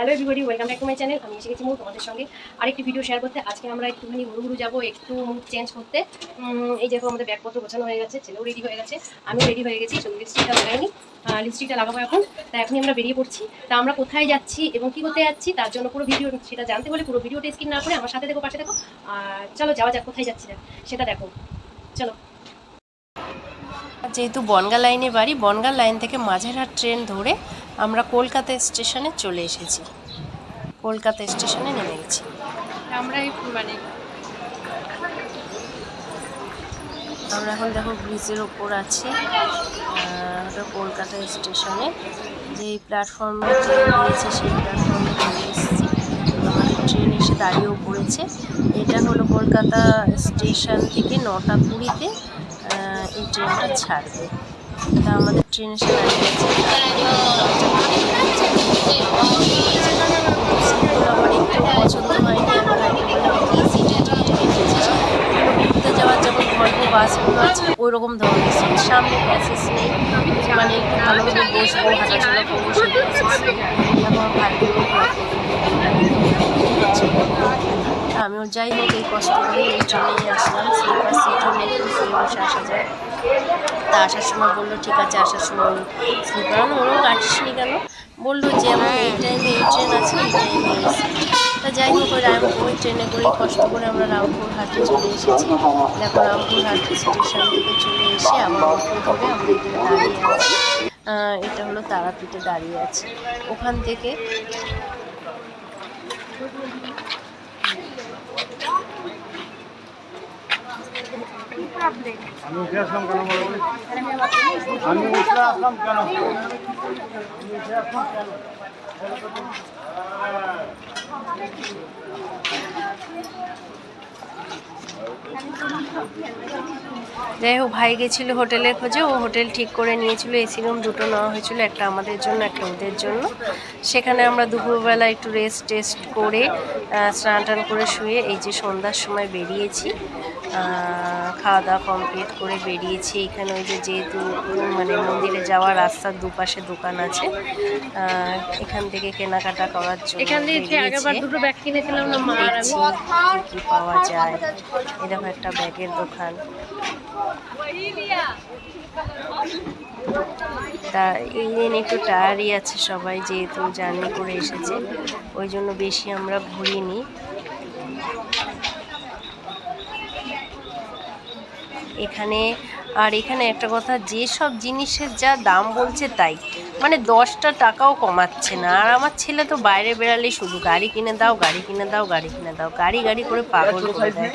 Hello everybody welcome back to my channel আমি এসে গেছি মূল তোমাদের সঙ্গে। আরেকটি ভিডিও শেয়ার করতে। আজকে আমরা একটুখানি ঘুরু ঘুরু যাব, একটু মুড চেঞ্জ করতে। এই দেখো আমাদের ব্যাগপত্র গোছানো হয়ে গেছে, ছেলেও রেডি হয়ে গেছে, আমিও রেডি হয়ে গেছি শুধু লিপস্টিকটা লাগাইনি। লিপস্টিকটা লাগাবো এখন। তা এখনই আমরা বেরিয়ে পড়ছি। তা আমরা কোথায় যাচ্ছি এবং কি করতে যাচ্ছি, তার জন্য পুরো ভিডিও সেটা জানতে হলে পুরো ভিডিওটা স্কিন না করে আমার সাথে দেখো, পাশে দেখো। আর চলো যাওয়া যাক, কোথায় যাচ্ছি সেটা দেখো। চলো। যেহেতু বনগা লাইনে বাড়ি, বনগা লাইন থেকে মাঝেরহাট ট্রেন ধরে আমরা কলকাতা স্টেশনে চলে এসেছি। কলকাতা স্টেশনে নেমে গেছি। আমরা মানে আমরা এখন দেখো ব্রিজের ওপর আছি। ওটা কলকাতা স্টেশনে। যেই প্ল্যাটফর্মে ট্রেন দিয়েছে সেই প্ল্যাটফর্মে চলে এসেছি। ট্রেন এসে দাঁড়িয়েও পড়েছে। এটা হলো কলকাতা স্টেশন থেকে নটা কুড়িতে এই ট্রেনটা ছাড়বে। তা আমাদের ট্রেন এসে আমার একটু পছন্দ হয়নি সিটে ঘুরতে যাওয়ার যেমন ভলভো বাসগুলো আছে ধরনের সিট সামনে প্যাসেজ নেই মানে একটু ভালোভাবে বসবো, হাঁটাচলা আমিও যাই হোক, এই কষ্ট করে এই ট্রেনেই আসলাম। স্লিপার শুয়ে বসে আসা যায়। তা আসার সময় বলল, ঠিক আছে, আসার সময় স্লিপার আনো ওরও কাটিসনি কেন বলল যে, আমার এই টাইমে এই ট্রেন আছে, এই টাইমে তা যাই হোক ওই রাম ওই ট্রেনে করে কষ্ট করে আমরা রামপুরহাটে চলে এসেছি। দেখো, রামপুরহাট স্টেশন থেকে চলে এসে ধরে আমরা এখানে দাঁড়িয়ে আছি। এটা হলো তারাপীঠে দাঁড়িয়ে আছে। ওখান থেকে যাই হোক, ভাই গেছিল হোটেলের খোঁজে, ও হোটেল ঠিক করে নিয়েছিল, এসি রুম দুটো নেওয়া হয়েছিল, একটা আমাদের জন্য, একটা ওদের জন্য। সেখানে আমরা দুপুরবেলা একটু রেস্ট টেস্ট করে স্নান টান করে শুয়ে এই যে সন্ধ্যার সময় বেরিয়েছি। খাওয়া দাওয়া কমপ্লিট করে বেরিয়েছি। এখানে ওই যে যেহেতু মানে মন্দিরে যাওয়ার রাস্তার দুপাশে দোকান আছে এখান থেকে কেনাকাটা করার জন্য এখান থেকে যে আগেরবার দুটো ব্যাগ কিনেছিলাম না মা আর আমি। কি পাওয়া যায়। এরকম একটা ব্যাগের দোকান। তা এই দিন একটু টায়ারই আছে সবাই যেহেতু জার্নি করে এসেছে। ওই জন্য বেশি আমরা ঘুরিনি। এখানে আর এখানে একটা কথা যে সব জিনিসের যা দাম বলছে তাই। মানে দশটা টাকাও কমাচ্ছে না। আর আমার ছেলে তো বাইরে বেরালেই শুধু গাড়ি কিনে দাও গাড়ি কিনে দাও গাড়ি কিনে দাও গাড়ি গাড়ি করে পাগল করে দেয়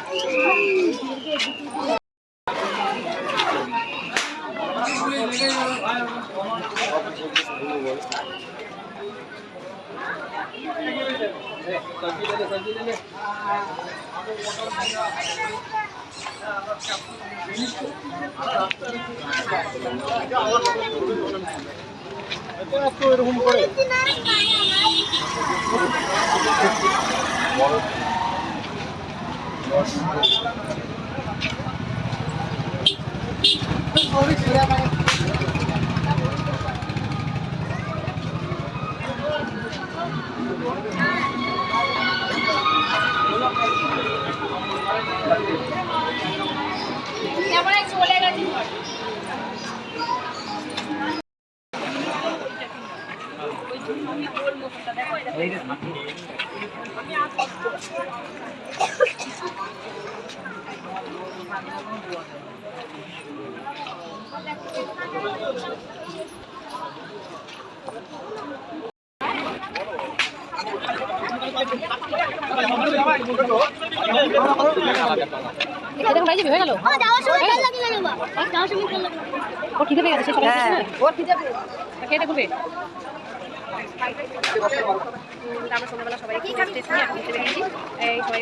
এরকম করে এটা দেখুন ভাই হয়ে গেল? লাগিয়ে ও খিদে পেয়ে গেছে সে হ্যাঁ। খিদে কে দেখবে তারপর সন্ধ্যাবেলা সবাই টেস্ট নিয়ে এখন ঘুরতে বেরিয়েছি এই সবাই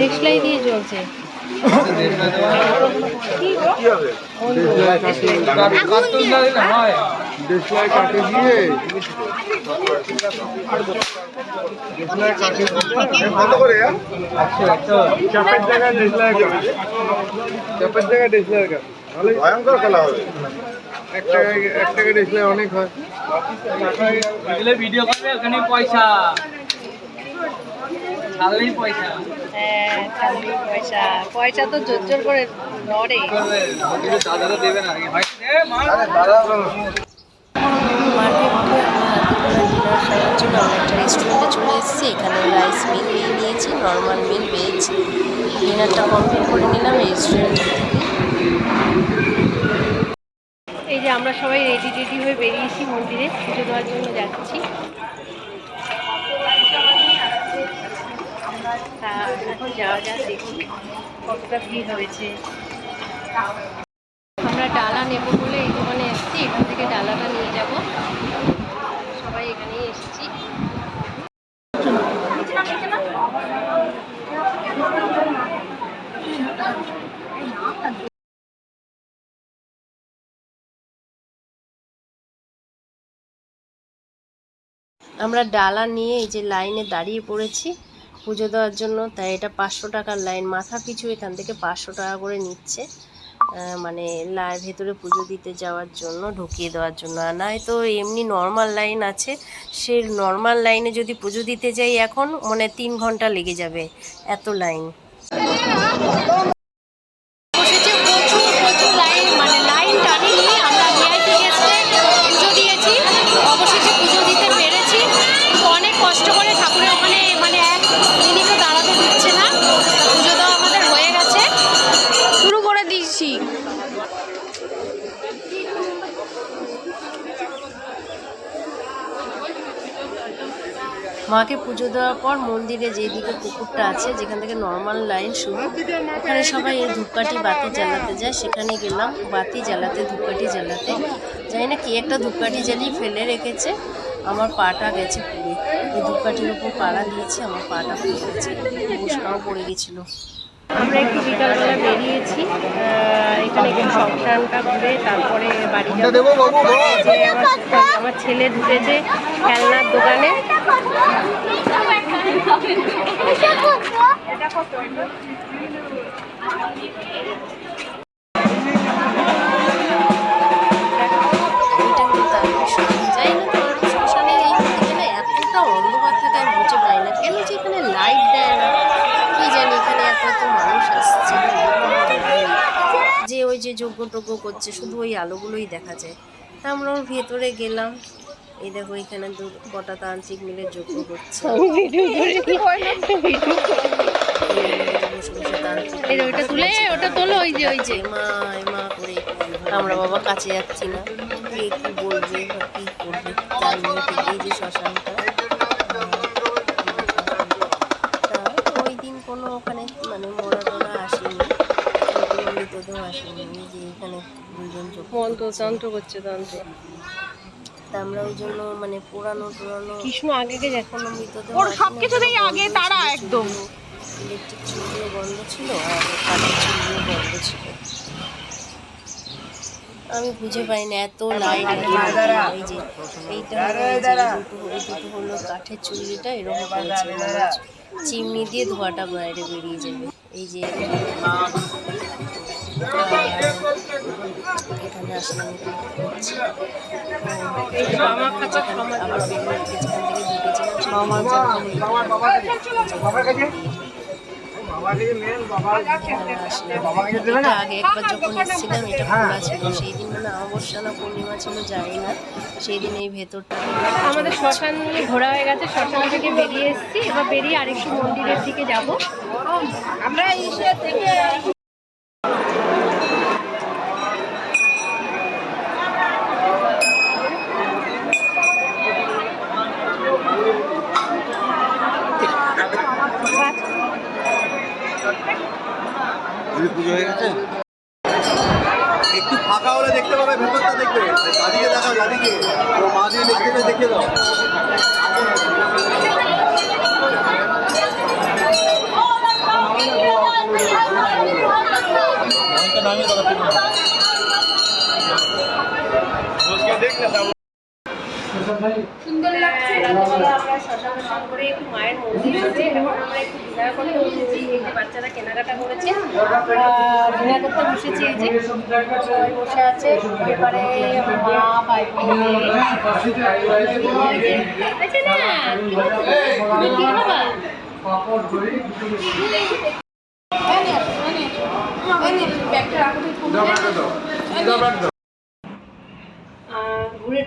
দেশলাই দিয়ে চলছে দেশলাই কাটে দিয়ে দেশলাই কাটে কত করে চাপের জায়গায় দেশলাই কাটে চাপের জায়গায় দেশলাই কাটে তাহলে ভয়ঙ্কর খেলা হবে। এক টাকায় এক টাকা দেশলাই অনেক হয়। ভিডিও করবে ওখানে পয়সা। ছাড়লেই পয়সা। হ্যাঁ খালি পয়সা। পয়সা তো জোর জোর করে নড়ে। দাদারা দেবে না। হয় জন্য রেস্টুরেন্টে চলে এসেছি। এখানে রাইস মিল নিয়ে নিয়েছি নর্মাল মিল ভেজ ডিনারটা কমপ্লিট করে নিলাম রেস্টুরেন্ট থেকে এই যে আমরা সবাই রেডি রেডি হয়ে বেরিয়েছি মন্দিরে, পুজো দেওয়ার জন্য যাচ্ছি। তা এখন যাওয়া যাক, দেখি কতটা ভিড় হয়েছে। আমরা ডালা নেব বলে এই দোকানে এসেছি এখান থেকে ডালাটা নিয়ে যাব সবাই এখানেই এসেছি আমরা ডালা নিয়ে এই যে লাইনে দাঁড়িয়ে পড়েছি পুজো দেওয়ার জন্য, তাই এটা পাঁচশো টাকার লাইন। মাথা পিছু এখান থেকে পাঁচশো টাকা করে নিচ্ছে মানে লাই ভেতরে পুজো দিতে যাওয়ার জন্য, ঢুকিয়ে দেওয়ার জন্য। আর নয় তো এমনি নর্মাল লাইন আছে। সে নর্মাল লাইনে যদি পুজো দিতে যাই এখন মানে তিন ঘণ্টা লেগে যাবে এত লাইন। মাকে পুজো দেওয়ার পর মন্দিরে যেদিকে পুকুরটা আছে যেখান থেকে নর্মাল লাইন শুরু ওখানে সবাই এই ধূপকাঠি বাতি জ্বালাতে যায়। সেখানে গেলাম বাতি জ্বালাতে ধূপকাঠি জ্বালাতে। জানি না কি একটা ধূপকাঠি জ্বালিয়ে ফেলে রেখেছে আমার পাটা গেছে পুড়ে। এই ধূপকাঠির উপর পাড়া দিয়েছে আমার পাটা পুড়ে গেছে। উষ্ণাও পড়ে গেছিল। আমরা একটু বিকালবেলা বেরিয়েছি। এখানে একটু সংসানটা ঘুরে তারপরে বাড়ি যাব। আমার ছেলে ঢুকেছে খেলনার দোকানে। যে ওই যে যজ্ঞ টজ্ঞ করছে, শুধু ওই আলোগুলোই দেখা যায়। তা আমরা ভেতরে গেলাম। এই দেখো এখানে দু কটা তান্ত্রিক মিলে যজ্ঞ করছে। ওটা তুলে ওটা তোলো ওই যে ওই যে। মা মা করে আমরা বাবা কাছে যাচ্ছি না। কে কি বলবে বা কি করবে এই যে শ্মশানটা। তা ওই দিন কোনো ওখানে মানে মরা টরা আসেনি। মৃতদেহ আসেনি। যে এখানে দুজন মন্ত্র তন্ত্র করছে তন্ত্র। তা আমরা ওই জন্য মানে পুরানো পুরানো কৃষ্ণ আগে গে যাচ্ছে কোনো মৃতদেহ ওর সবকিছুতেই আগে তারা একদম। ইলেকট্রিক চুল্লিও বন্ধ ছিল আর কাঠের চুল্লিও বন্ধ ছিল। আমি বুঝে পাই না এত লাইট এই যে এইটা দুটো দুটো হলো কাঠের চুল্লিটা এরকম করেছে। মানে চিমনি দিয়ে ধোঁয়াটা বাইরে বেরিয়ে যাবে। এই যে এখানে না আগে একবার যখন এসেছিলাম এটা সেই দিন মানে অমাবস্যা না পূর্ণিমা ছিল না সেই দিন এই ভেতরটা আমাদের শ্মশান ঘোরা হয়ে গেছে, শ্মশান থেকে বেরিয়ে এসেছি। এবার বেরিয়ে আরেকটু মন্দিরের দিকে যাব। আমরা পুজো হয়ে গেছে। একটু ফাঁকা হলে দেখতে পাবে ভেতরটা দেখবে। দাদিকে দেখা দাদিকে মা দিয়ে দেখে দেখে দাও রাত্রেবেলা আমরা শ্মশান টশান করে একটু মায়ের মন্দির এসে এখন আমরা একটু ডিনার করতে বসেছি বাচ্চারা কেনাকাটা করেছে ডিনার করতে বসেছি এই যে সবাই বসে আছে মা ভাই ঘুরে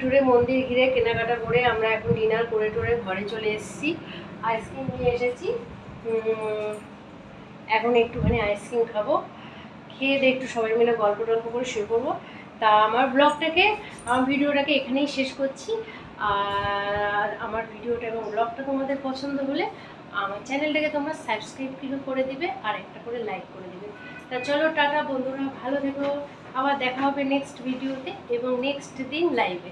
টুরে মন্দির ঘিরে কেনাকাটা করে আমরা এখন ডিনার করে টরে ঘরে চলে এসেছি। আইসক্রিম নিয়ে এসেছি। এখন একটুখানি আইসক্রিম খাব। খেয়ে দিয়ে একটু সবাই মিলে গল্প টল্প করে শুয়ে পড়ব। তা আমার ব্লগটাকে, আমার ভিডিওটাকে এখানেই শেষ করছি। আর আমার ভিডিওটা এবং ব্লগটা তোমাদের পছন্দ হলে আমার চ্যানেলটাকে তোমরা সাবস্ক্রাইব কিন্তু করে দিবে আর একটা করে লাইক করে দিবে। তা চলো, টাটা বন্ধুরা, ভালো থেকো। আবার দেখা হবে নেক্সট ভিডিওতে এবং নেক্সট দিন লাইভে